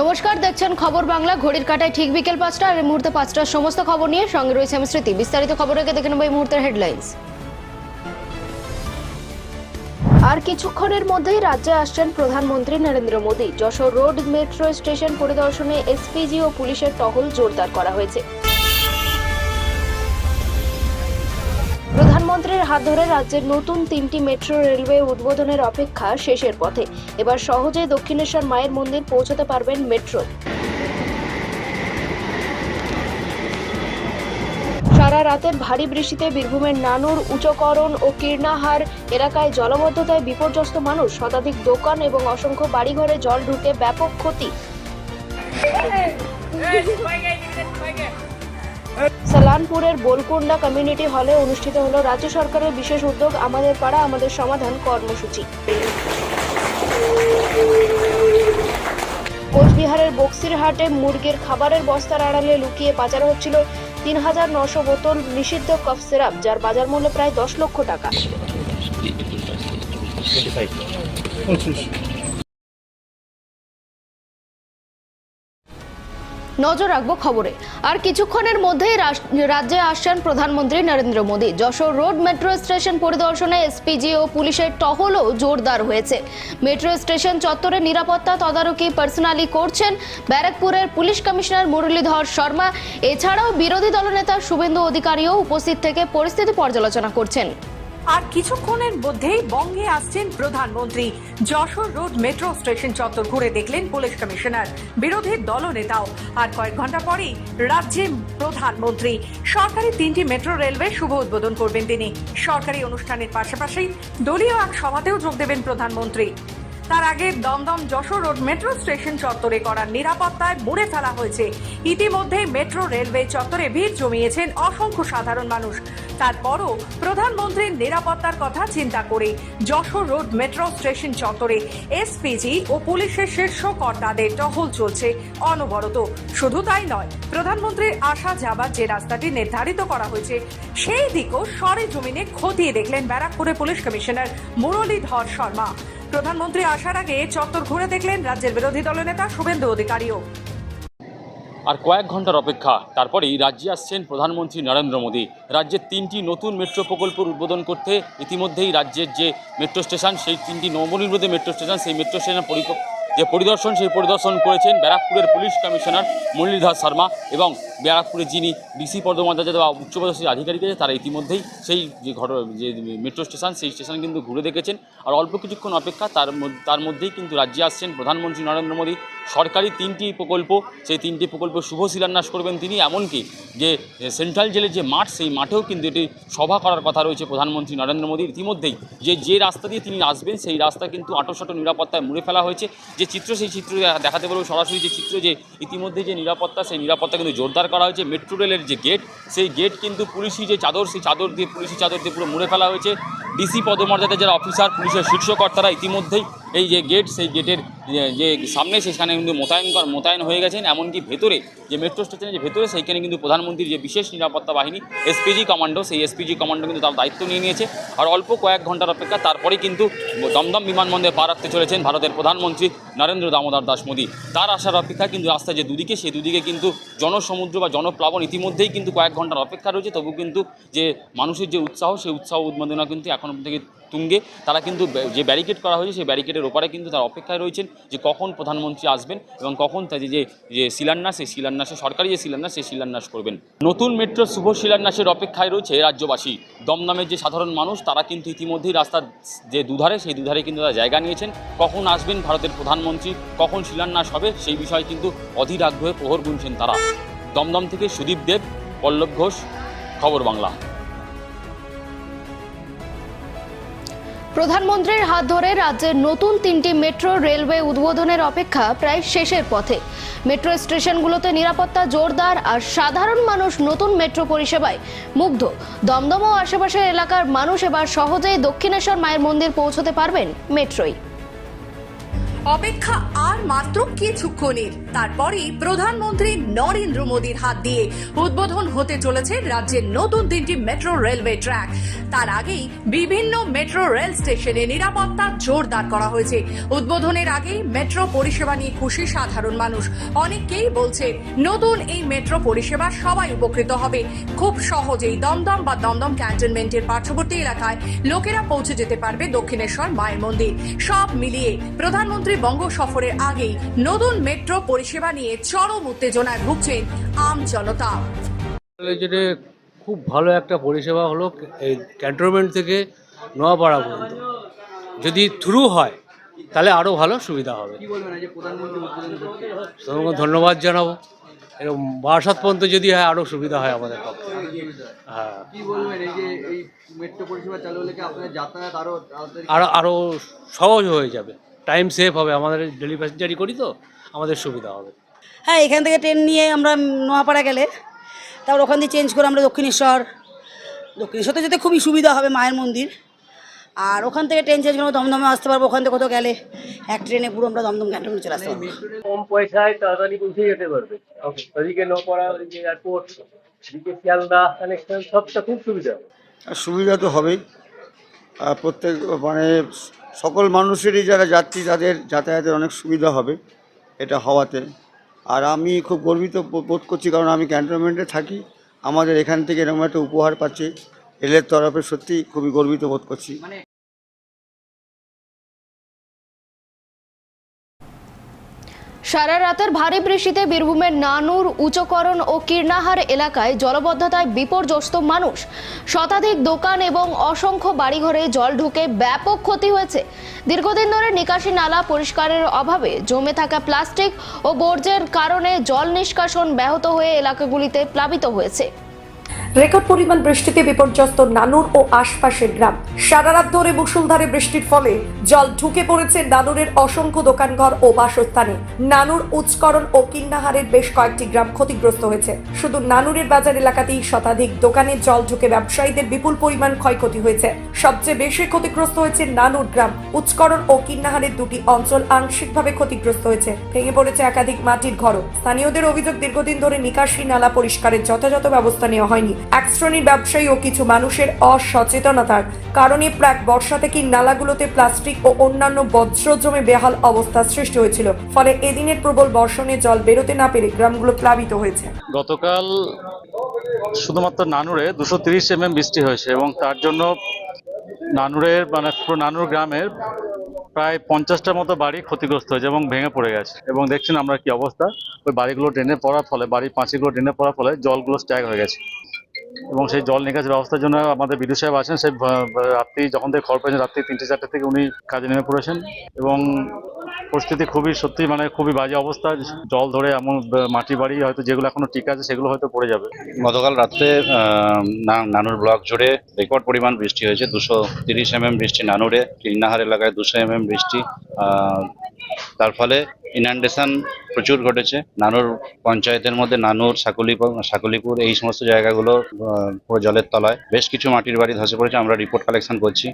নমস্কার, দেখছেন খবর বাংলা। ঘড়ির কাটায় ঠিক বিকেল পাঁচটা, আর এই মুহূর্তে পাঁচটার সমস্ত খবর নিয়ে সঙ্গে রয়েছে আমি স্মৃতি। বিস্তারিত খবর রেখে দেখে নেব এই মুহূর্তের হেডলাইন্স আর কিছুক্ষণের মধ্যেই রাজ্যে আসছেন প্রধানমন্ত্রী Narendra Modi. Jessore road metro station পরিদর্শনে এসপিজি ও পুলিশের টহল জোরদার করা হয়েছে। প্রধানমন্ত্রীর হাত ধরে রাজ্যের নতুন তিনটি মেট্রো রেলওয়ে উদ্বোধনের অপেক্ষা শেষের পথে। এবার সহজে দক্ষিণেশ্বর মায়ের মন্দির পৌঁছতে পারবেন মেট্রো। সারা রাতের ভারী বৃষ্টিতে বীরভূমের নানুর, উচকরণ ও কীর্ণাহার এলাকায় জলবদ্ধতায় বিপর্যস্ত মানুষ, শতাধিক দোকান এবং অসংখ্য বাড়িঘরে জল ঢুকে ব্যাপক ক্ষতি। সালানপুরের বোলকুন্ডা কমিউনিটি হলে অনুষ্ঠিত হলো রাজ্য সরকারের বিশেষ উদ্যোগ, আমাদের পাড়া, আমাদের সমাধান কর্মসূচি। কোচবিহারের বক্সিরহাটে মুরগির খাবারের বস্তার আড়ালে লুকিয়ে পাচার হচ্ছিল তিন হাজার নশো বোতল নিষিদ্ধ কফ সিরাপ, যার বাজার মূল্য প্রায় দশ লক্ষ টাকা। নজর রাখব খবরে। আর কিছুক্ষণের মধ্যেই রাজ্যে আসছেন প্রধানমন্ত্রী Narendra Modi. Jessore road metro station পরিদর্শনে এসপিজি ও পুলিশের টহলও জোরদার হয়েছে। মেট্রো স্টেশন চত্বরে নিরাপত্তা তদারকি পার্সোনালি করছেন ব্যারাকপুরের পুলিশ কমিশনার মুরলীধর শর্মা। এছাড়াও বিরোধী দলনেতা শুভেন্দু অধিকারীও উপস্থিত থেকে পরিস্থিতি পর্যালোচনা করছেন। আর কিছুক্ষণের মধ্যেই বঙ্গে আসছেন প্রধানমন্ত্রী। যশোর রোড মেট্রো স্টেশন চত্বর ঘুরে দেখলেন পুলিশ কমিশনার, বিরোধী দলনেতাও। আর কয়েক ঘণ্টা পরেই রাজ্যে প্রধানমন্ত্রী। সরকারি তিনটি মেট্রো রেলওয়ে শুভ উদ্বোধন করবেন তিনি। সরকারি অনুষ্ঠানের পাশাপাশি দলীয় এক সভাতেও যোগ দেবেন প্রধানমন্ত্রী। তার আগে Dumdum Jessore road metro station চত্বরে করার নিরাপত্তায় মুড়ে ফেলা হয়েছে। ইতিমধ্যে মেট্রো রেলওয়ে চত্বরে ভিড় জমিয়েছেন অসংখ্য সাধারণ মানুষ। তারপরও প্রধানমন্ত্রীর নিরাপত্তার কথা চিন্তা করে যশোর রোড মেট্রো স্টেশন চত্বরে এসপিজি ও পুলিশের শীর্ষ কর্তাদের টহল চলছে অনবরত। শুধু তাই নয়, প্রধানমন্ত্রীর আসা যাবার যে রাস্তাটি নির্ধারিত করা হয়েছে, সেই দিকও সরে জমিনে খতিয়ে দেখলেন ব্যারাকপুরের পুলিশ কমিশনার মুরলীধর শর্মা। প্রধানমন্ত্রী আসার আগে চত্বর ঘুরে দেখলেন রাজ্যের বিরোধী দলনেতা শুভেন্দু অধিকারীও। আর কয়েক ঘণ্টার অপেক্ষা, তারপরেই রাজ্যে আসছেন প্রধানমন্ত্রী নরেন্দ্র মোদী। রাজ্যের তিনটি নতুন মেট্রো প্রকল্পের উদ্বোধন করতে ইতিমধ্যেই রাজ্যের যে মেট্রো স্টেশন, সেই তিনটি নবনির্মিত মেট্রো স্টেশন, সেই মেট্রো স্টেশন পরিক- যে পরিদর্শন, সেই পরিদর্শন করেছেন ব্যারাকপুরের পুলিশ কমিশনার মুরলীধর শর্মা এবং ব্যারাকপুরের যিনি ডিসি পদমর্যাদা বা উচ্চপদস্থ আধিকারিক আছে তারা ইতিমধ্যেই সেই যে ঘট, যে মেট্রো স্টেশন, সেই স্টেশন কিন্তু ঘুরে দেখেছেন। আর অল্প কিছুক্ষণ অপেক্ষা, তার তার মধ্যেই কিন্তু রাজ্যে আসছেন প্রধানমন্ত্রী নরেন্দ্র মোদী। সরকারি তিনটি প্রকল্প, সেই তিনটি প্রকল্প শুভ শিলান্যাস করবেন তিনি, এমনকি যে সেন্ট্রাল জেলের যে মাঠ, সেই মাঠেও কিন্তু এটি সভা করার কথা রয়েছে প্রধানমন্ত্রী নরেন্দ্র মোদীর ইতিমধ্যেই যে যে রাস্তা দিয়ে তিনি আসবেন, সেই রাস্তা কিন্তু আটোশাটো নিরাপত্তায় মুড়ে ফেলা হয়েছে। যে চিত্র, সেই চিত্র দেখাতে পারব সরাসরি যে চিত্র যে ইতিমধ্যে যে নিরাপত্তা, সেই নিরাপত্তা কিন্তু জোরদার করা হয়েছে। মেট্রো রেলের যে গেট সেই গেট কিন্তু পুলিশি যে চাদর, সেই চাদর দিয়ে, পুলিশি চাদর দিয়ে পুরো মুড়ে ফেলা হয়েছে। ডিসি পদমর্যাদার যারা অফিসার, পুলিশের শীর্ষকর্তারা ইতিমধ্যেই এই যে গেট সেই গেটের যে- যে সামনে, সেখানে কিন্তু মোতায়েন কর- মোতায়েন হয়ে গেছেন। এমনকি ভেতরে যে মেট্রো স্টেশনের যে ভেতরে, সেইখানে কিন্তু প্রধানমন্ত্রীর যে বিশেষ নিরাপত্তা বাহিনী, এসপিজি কমান্ডো, সেই এসপিজি কমান্ডো কিন্তু তার দায়িত্ব নিয়ে নিয়েছে। আর অল্প কয়েক ঘণ্টার অপেক্ষা, তারপরেই কিন্তু দমদম বিমানবন্দরে পা রাখতে চলেছেন ভারতের প্রধানমন্ত্রী। নরেন্দ্র দামোদর দাস মোদী। তার আসার অপেক্ষা কিন্তু রাস্তায় যে দুদিকে, সেই দুদিকে কিন্তু জনসমুদ্র বা জনপ্লাবন ইতিমধ্যেই কিন্তু কয়েক ঘণ্টার অপেক্ষা রয়েছে। তবু কিন্তু যে মানুষের যে উৎসাহ, সেই উৎসাহ উন্মাদনা কিন্তু এখন থেকে তুঙ্গে, তারা কিন্তু যে ব্যারিকেড করা হয়েছে, সেই ব্যারিকেডের ওপারে কিন্তু তার অপেক্ষায় রয়েছেন যে কখন প্রধানমন্ত্রী আসবেন এবং কখন তাদের যে যে শিলান্যাস, সেই শিলান্যাসে, সরকারি যে শিলান্যাস, সেই শিলান্যাস করবেন। নতুন মেট্রো শুভ শিলান্যাসের অপেক্ষায় রয়েছে রাজ্যবাসী। দমদমের যে সাধারণ মানুষ, তারা কিন্তু ইতিমধ্যেই রাস্তার যে দুধারে, সেই দুধারে কিন্তু তারা জায়গা নিয়েছেন। কখন আসবেন ভারতের প্রধানমন্ত্রী, কখন শিলান্যাস হবে, সেই বিষয়ে কিন্তু অধীর আগ্রহে প্রহর গুনছেন তারা। দমদম থেকে সুদীপ দেব, পল্লব ঘোষ, খবর বাংলা। প্রধানমন্ত্রীর হাত ধরে রাজ্যের নতুন তিনটি মেট্রো রেলওয়ে উদ্বোধনের অপেক্ষা প্রায় শেষের পথে। মেট্রো স্টেশনগুলোতে নিরাপত্তা জোরদার আর সাধারণ মানুষ নতুন মেট্রো পরিষেবায় মুগ্ধ। দমদম ও আশেপাশের এলাকার মানুষ এবার সহজেই দক্ষিণেশ্বর মায়ের মন্দির পৌঁছতে পারবেন মেট্রোয় অপেক্ষা আর মাত্র কিছুক্ষণের। তারপরেই প্রধানমন্ত্রী নরেন্দ্র মোদীর হাত দিয়ে উদ্বোধন হতে চলেছে রাজ্যের নতুন তিনটি মেট্রো রেলওয়ে ট্র্যাক। তার আগেই বিভিন্ন মেট্রো রেল স্টেশনে নিরাপত্তা জোরদার করা হয়েছে। উদ্বোধনের আগেই মেট্রো পরিষেবা নিয়ে খুশি সাধারণ মানুষ। অনেকেই বলছে, নতুন এই মেট্রো পরিষেবা সবাই উপকৃত হবে। খুব সহজেই দমদম বা দমদম ক্যান্টনমেন্টের পার্শ্ববর্তী এলাকায় লোকেরা পৌঁছে যেতে পারবে দক্ষিণেশ্বর, মায়ের মন্দির। সব মিলিয়ে প্রধানমন্ত্রী বঙ্গ সফরের আগেই নতুন মেট্রো পরিষেবা নিয়ে চরম উত্তেজনায় ভুগছেন আম জনতা। খুব ভালো একটা পরিষেবা হলো এই ক্যান্টনমেন্ট থেকে নোয়াপাড়া পর্যন্ত। যদি থ্রু হয় তাহলে আরও ভালো সুবিধা হবে। তোমাকে ধন্যবাদ জানাব। এরকম বারাসাত পর্যন্ত যদি হয় আরও সুবিধা হয় আমাদের পক্ষে। হ্যাঁ। কি বলবেন এই যে এই মেট্রো পরিষেবা চালু হলে কি আপনাদের যাতায়াত আরও তাড়াতাড়ি আরও আরও সহজ হয়ে যাবে। টাইম সেভ হবে আমাদের ডেলি প্যাসেঞ্জারি করি তো আমাদের সুবিধা হবে। হ্যাঁ এখান থেকে ট্রেন নিয়ে আমরা নোয়াপাড়া গেলে তারপর ওখান দিয়ে চেঞ্জ করে আমরা দক্ষিণেশ্বর। দক্ষিণেশ্বর তো যেতে খুবই সুবিধা হবে মায়ের মন্দির। আর ওখান থেকে ট্রেন চেঞ্জ করে আমরা দমদমে আসতে পারব ওখান থেকে কোথাও গেলে এক ট্রেনে পুরো আমরা দমদম ক্যান্টনে চলে আসতে পারব। কম পয়সায় তাড়াতাড়ি পৌঁছে যেতে পারবে। ওদিকে নৌপাড়া ওদিকে এয়ারপোর্ট ওদিকে শিয়ালদা কানেকশন সবটা খুব সুবিধা। আর সুবিধা তো হবেই। আর প্রত্যেক মানে সকল মানুষেরই যারা যাত্রী, তাদের যাতায়াতের অনেক সুবিধা হবে এটা হওয়াতে। আর আমি খুব গর্বিত বোধ করছি, কারণ আমি ক্যান্টনমেন্টে থাকি। আমাদের এখান থেকে এরকম একটা উপহার পাচ্ছে। রেলের তরফে সত্যি খুবই গর্বিত বোধ করছি। সারা রাতের ভারী বৃষ্টিতে বীরভূমের নানুর উচ্চকরণ ও কীর্ণাহার এলাকায় জলবদ্ধতায় বিপর্যস্ত মানুষ। শতাধিক দোকান এবং অসংখ্য বাড়িঘরে জল ঢুকে ব্যাপক ক্ষতি হয়েছে। দীর্ঘদিন ধরে নিকাশি নালা পরিষ্কারের অভাবে জমে থাকা প্লাস্টিক ও বর্জ্যের কারণে জল নিষ্কাশন ব্যাহত হয়ে এলাকাগুলিতে প্লাবিত হয়েছে। রেকর্ড পরিমাণ বৃষ্টিতে বিপর্যস্ত নানুর ও আশপাশের গ্রাম। সারা রাত ধরে মুষলধারে বৃষ্টির ফলে জল ঢুকে পড়েছে নানুরের অসংখ্য দোকানঘর ও বাসস্থানে। নানুর উচ্চকরণ ও কিন্নাহারের বেশ কয়েকটি গ্রাম ক্ষতিগ্রস্ত হয়েছে। শুধু নানুরের বাজার এলাকাতেই শতাধিক দোকানে জল ঢুকে ব্যবসায়ীদের বিপুল পরিমাণ ক্ষয়ক্ষতি হয়েছে। সবচেয়ে বেশি ক্ষতিগ্রস্ত হয়েছে নানুর গ্রাম। উচ্চকরণ ও কিন্নাহারের দুটি অঞ্চল আংশিকভাবে ক্ষতিগ্রস্ত হয়েছে। ভেঙে পড়েছে একাধিক মাটির ঘরও। স্থানীয়দের অভিযোগ দীর্ঘদিন ধরে নিকাশি, নালা পরিষ্কারের যথাযথ ব্যবস্থা নেওয়া হয়নি। এক শ্রেণির ব্যবসায়ী ও কিছু মানুষের অসচেতনতার কারণে প্রাক বর্ষা থেকে নালাগুলোতে প্লাস্টিক ও অন্যান্য বজ্র জমে বেহাল অবস্থা সৃষ্টি হয়েছিল। ফলে এদিনের প্রবল বর্ষণে জল বেরোতে না পেরে গ্রামগুলো প্লাবিত হয়েছে। গতকাল শুধুমাত্র নানুরে দুশো তিরিশ এমএম বৃষ্টি হয়েছে এবং তার জন্য নানুরের মানে পুরো নানুর গ্রামের প্রায় পঞ্চাশটার মতো বাড়ি ক্ষতিগ্রস্ত হয়েছে এবং ভেঙে পড়ে গেছে। এবং দেখছেন আমরা কি অবস্থা। ওই বাড়িগুলো ড্রেনে পড়ার ফলে, বাড়ির পাঁচিগুলো ড্রেনে পড়ার ফলে জলগুলো স্ট্যাগ হয়ে গেছে। এবং সেই জল নিকাশ ব্যবস্থার জন্য আমাদের বিদ্যুৎ সাহেব আছেন। সেই রাত্রি যখন থেকে খবর পেয়েছেন, রাত্রি তিনটে চারটে থেকে উনি কাজে নেমে পড়েছেন এবং পরিস্থিতি খুবই সত্যি মানে খুবই বাজে অবস্থা। জল ধরে এমন মাটি বাড়ি হয়তো যেগুলো এখনও ঠিক আছে সেগুলো হয়তো পড়ে যাবে। গতকাল রাত্রে নানুর ব্লক জুড়ে রেকর্ড পরিমাণ বৃষ্টি হয়েছে। দুশো তিরিশ এমএম বৃষ্টি নানুরে কিন্নাহার এলাকায় দুশো এমএম বৃষ্টি। তার ফলে ইনান্ডেশন প্রচুর ঘটেছে। নানুর পঞ্চায়েতের মধ্যে নানুর সাকুলিপুর সাকুলিপুর এই সমস্ত জায়গাগুলো পুরো জলের তলায়। বেশ কিছু মাটির বাড়ি ধসে পড়েছে আমরা রিপোর্ট কালেকশন করছি।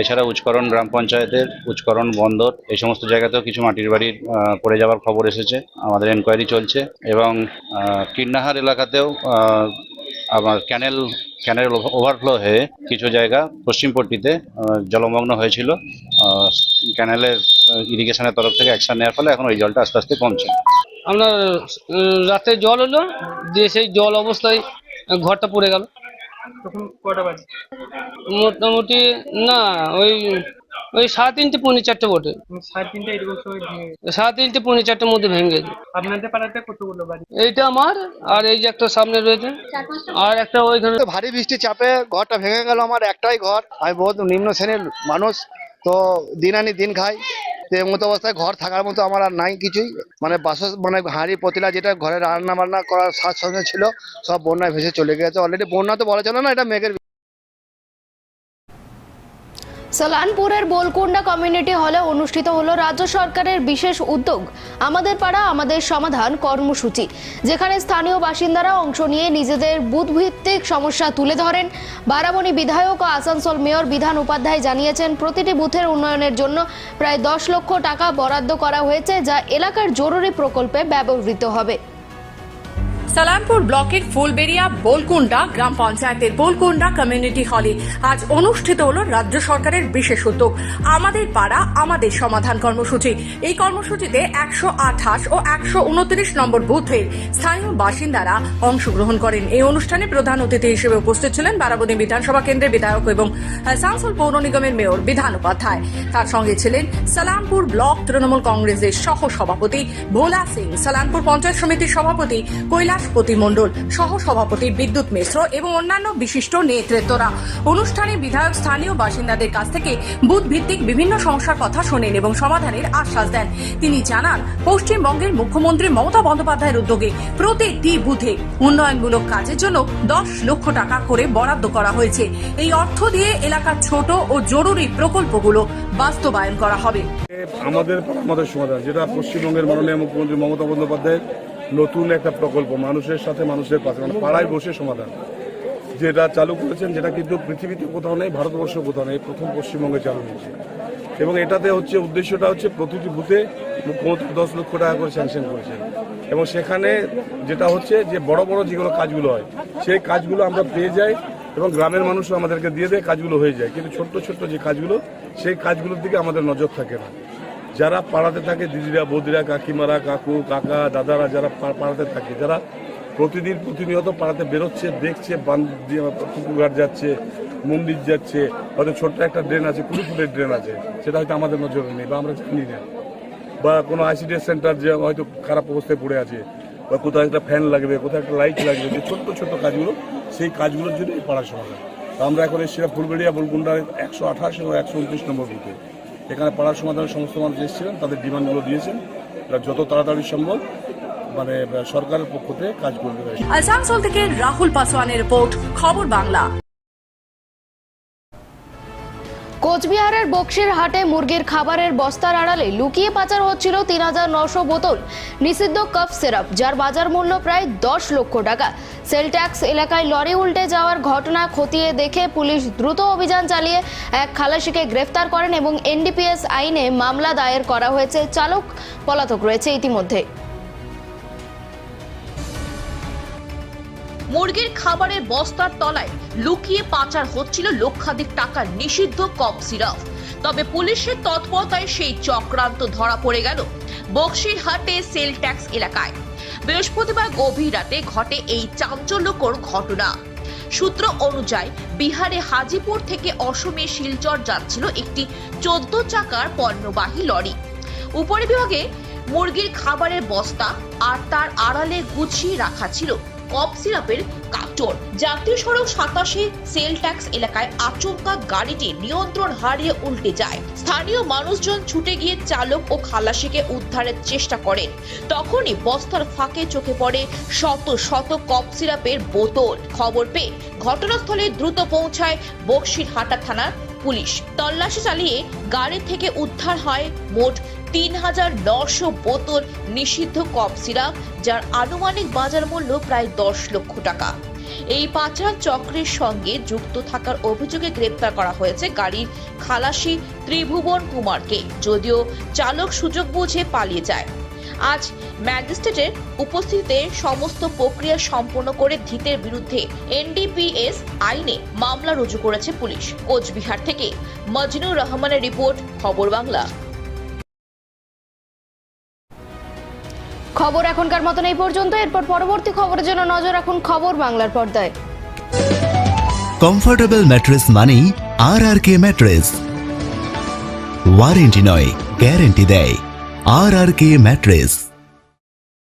এছাড়া উচ্চকরণ গ্রাম পঞ্চায়েতের উচ্চকরণ বন্দর এই সমস্ত জায়গাতেও কিছু মাটির আহ, পড়ে যাওয়ার খবর এসেছে। আমাদের এনকোয়ারি চলছে এবং কীর্ণাহার এলাকাতেও আমার ক্যানেল ক্যানেল ওভারফ্লো হয়ে কিছু জায়গা পশ্চিমপট্টিতে জলমগ্ন হয়েছিল। ক্যানেলের ইরিগেশনের তরফ থেকে অ্যাকশন নেওয়ার ফলে এখন ওই জলটা আস্তে আস্তে কমছে। আপনার উম, রাতে জল হলো দিয়ে সেই জল অবস্থায় ঘরটা পড়ে গেল। তখন কটা বাজে? মোটামুটি না ওই ওই সাড়ে তিনটে পৌনে চারটে বটে। সাড়ে তিনটা এরকম সময় সাড়ে তিনটে পৌনে চারটের মধ্যে ভেঙে গেছে। আপনাদের পাড়াতে কতগুলো বাড়ি? এইটা আমার আর এই যে একটা সামনে রয়েছে আর একটা ওইখানে ভারী বৃষ্টি চাপে ঘরটা ভেঙে গেল আমার একটাই ঘর। আমি বহুত নিম্ন শ্রেণির মানুষ। তো দিন আনি দিন খাই। তো মতো অবস্থায় ঘর থাকার মতো আমার আর নাই কিছুই। মানে বাস মানে হাঁড়ি, পতিলা যেটা ঘরে রান্না বান্না করার সাজ সঙ্গে ছিল, সব বন্যায় ভেসে চলে গেছে। অলরেডি বন্যা তো বলা চলে না, এটা মেঘের সালানপুরের বোলকুন্ডা কমিউনিটি হলে অনুষ্ঠিত হলো রাজ্য সরকারের বিশেষ উদ্যোগ, আমাদের পাড়া, আমাদের সমাধান কর্মসূচি, যেখানে স্থানীয় বাসিন্দারা অংশ নিয়ে নিজেদের বুথভিত্তিক সমস্যা তুলে ধরেন। বারাবণী বিধায়ক ও আসানসোল মেয়র বিধান উপাধ্যায় জানিয়েছেন, প্রতিটি বুথের উন্নয়নের জন্য প্রায় দশ লক্ষ টাকা বরাদ্দ করা হয়েছে, যা এলাকার জরুরি প্রকল্পে ব্যবহৃত হবে। সালামপুর ব্লকের ফুলবেড়িয়া বোলকুন্ডা গ্রাম পঞ্চায়েতের বোলকুন্ডা কমিউনিটি হলে আজ অনুষ্ঠিত হল রাজ্য সরকারের বিশেষ উদ্যোগ। আমাদের পাড়া, আমাদের সমাধান কর্মসূচি। এই কর্মসূচিতে একশো আঠাশ ও একশো উনত্রিশ নম্বর বুথের স্থানীয় বাসিন্দারা অংশগ্রহণ করেন। এই অনুষ্ঠানে প্রধান অতিথি হিসেবে উপস্থিত ছিলেন বারাবণী বিধানসভা কেন্দ্রের বিধায়ক এবং আসানসোল পৌর নিগমের মেয়র বিধান উপাধ্যায়। তার সঙ্গে ছিলেন সালামপুর ব্লক তৃণমূল কংগ্রেসের সহ সভাপতি ভোলা সিং, সালামপুর পঞ্চায়েত সমিতির সভাপতি কৈলাসপতি মণ্ডল সহ সভাপতি বিদ্যুৎ মিশ্র এবং অন্যান্য বিশিষ্ট নেতৃত্বরা। অনুষ্ঠানে বিধায়ক, স্থানীয় বাসিন্দাদের কাছ থেকে বুথ ভিত্তিক বিভিন্ন সমস্যার কথা শোনেন এবং সমাধানের আশ্বাস দেন। তিনি জানান, পশ্চিমবঙ্গের মুখ্যমন্ত্রী মমতা বন্দ্যোপাধ্যায়ের উদ্যোগে প্রতিটি বুথে উন্নয়নমূলক কাজের জন্য দশ লক্ষ টাকা করে বরাদ্দ করা হয়েছে। এই অর্থ দিয়ে এলাকার ছোট ও জরুরি প্রকল্পগুলো বাস্তবায়ন করা হবে। আমাদের আমাদের সমাধান, যেটা পশ্চিমবঙ্গের মাননীয় মুখ্যমন্ত্রী মমতা বন্দ্যোপাধ্যায়ের নতুন একটা প্রকল্প, মানুষের সাথে মানুষের পাশে মানে পাড়ায় বসে সমাধান, যেটা চালু করেছেন, যেটা কিন্তু পৃথিবীতে কোথাও নেই, ভারতবর্ষ কোথাও নেই, প্রথম পশ্চিমবঙ্গে চালু হয়েছে। এবং এটাতে হচ্ছে, উদ্দেশ্যটা হচ্ছে প্রতিটি বুথে মুখ্যমন্ত্রী দশ লক্ষ টাকা করে স্যাংশন করেছেন। এবং সেখানে যেটা হচ্ছে যে বড় বড় যেগুলো কাজগুলো হয়, সেই কাজগুলো আমরা পেয়ে যাই এবং গ্রামের মানুষও আমাদেরকে দিয়ে দেয়, কাজগুলো হয়ে যায়। কিন্তু ছোট্ট ছোট্ট যে কাজগুলো, সেই কাজগুলোর দিকে আমাদের নজর থাকে না। যারা পাড়াতে থাকে, দিদিরা, বদিরা, কাকিমারা, কাকু, কাকা, দাদারা যারা পাড়াতে থাকে, যারা প্রতিদিন প্রতিনিয়ত পাড়াতে বেরোচ্ছে, দেখছে পুকুরঘাট যাচ্ছে, মন্দির যাচ্ছে, হয়তো ছোট্ট একটা ড্রেন আছে, কুড়ি ফুটের ড্রেন আছে, সেটা হয়তো আমাদের নজরে নেই বা আমরা জানি না। বা কোনো আইসিডিএস সেন্টার যে হয়তো খারাপ অবস্থায় পড়ে আছে, বা কোথাও একটা ফ্যান লাগবে, কোথাও একটা লাইট লাগবে, যে ছোট্ট ছোট্ট কাজগুলো, সেই কাজগুলোর জন্য এই পাড়া সমাধান আমরা এখন এসেছিলাম ফুলবেড়িয়া বলগুন্ডার একশো আঠাশ এবং একশো উনত্রিশ নম্বর বুথে। এখানে পাড়ার সমাধানের সমস্ত মানুষ এসেছিলেন, তাদের ডিমান্ডগুলো দিয়েছেন। এরা যত তাড়াতাড়ি সম্ভব মানে সরকারের পক্ষ থেকে কাজ করবে আসানসোল থেকে রাহুল পাসওয়ানের রিপোর্ট, খবর বাংলা। কোচবিহারের বক্সির হাটে মুরগির খাবারের বস্তার আড়ালে লুকিয়ে পাচার হচ্ছিল তিন হাজার নশো বোতল নিষিদ্ধ কফ সিরাপ, যার বাজার মূল্য প্রায় দশ লক্ষ টাকা। সেল ট্যাক্স এলাকায় লরি উল্টে যাওয়ার ঘটনা খতিয়ে দেখে পুলিশ দ্রুত অভিযান চালিয়ে এক খালাসিকে গ্রেফতার করেন এবং এনডিপিএস আইনে মামলা দায়ের করা হয়েছে। চালক, পলাতক রয়েছে ইতিমধ্যে। মুরগির খাবারের বস্তার তলায় লুকিয়ে পাচার হচ্ছিল লক্ষাধিক টাকার নিষিদ্ধ কফ সিরাপ তবে পুলিশের তৎপরতায় সেই চক্রান্ত ধরা পড়ে গেল বক্সিরহাটে সেল ট্যাক্স এলাকায়। বৃহস্পতিবার গভীর রাতে ঘটে এই চাঞ্চল্যকর ঘটনা। সূত্র অনুযায়ী বিহারে হাজিপুর থেকে অসমে শিলচর যাচ্ছিল একটি চোদ্দ চাকার পণ্যবাহী লরি। উপরে বিভাগে মুরগির খাবারের বস্তা আর তার আড়ালে গুছিয়ে রাখা ছিল কফ সিরাপের কার্টন জাতীয় সড়ক সাতাশে সেল ট্যাক্স এলাকায় আচমকা গাড়িটি নিয়ন্ত্রণ হারিয়ে উল্টে যায়। স্থানীয় মানুষজন ছুটে গিয়ে চালক ও খালাসিকে উদ্ধারের চেষ্টা করেন। তখনই বস্তার ফাঁকে চোখে পড়ে শত শত কফ সিরাপের বোতল। খবর পেয়ে ঘটনাস্থলে দ্রুত পৌঁছায় বক্সির বক্সিরহাটা থানার পুলিশ। তল্লাশি চালিয়ে গাড়ি থেকে উদ্ধার হয় মোট তিন হাজার নশো বোতল নিষিদ্ধ কফ সিরাপ, যার আনুমানিক বাজার মূল্য প্রায় দশ লক্ষ টাকা। এই পাচার চক্রের সঙ্গে যুক্ত থাকার অভিযোগে গ্রেপ্তার করা হয়েছে গাড়ির খালাসি ত্রিভুবন কুমারকে, যদিও চালক সুযোগ বুঝে পালিয়ে যায়। আজ ম্যাজিস্ট্রেটের উপস্থিতিতে সমস্ত প্রক্রিয়া সম্পন্ন করে ধৃতের বিরুদ্ধে এনডিপিএস আইনে মামলা রুজু করেছে পুলিশ। কোচবিহার থেকে মজনুর রহমানের রিপোর্ট খবর বাংলা। খবর এখনকার মতন এই পর্যন্ত। এরপর পরবর্তী খবরের জন্য নজর রাখুন খবর বাংলার পর্দায়। কমফোর্টেবল ম্যাট্রেস মানেই R R K mattress warranty নয় গ্যারেন্টি দেয়। R R K mattress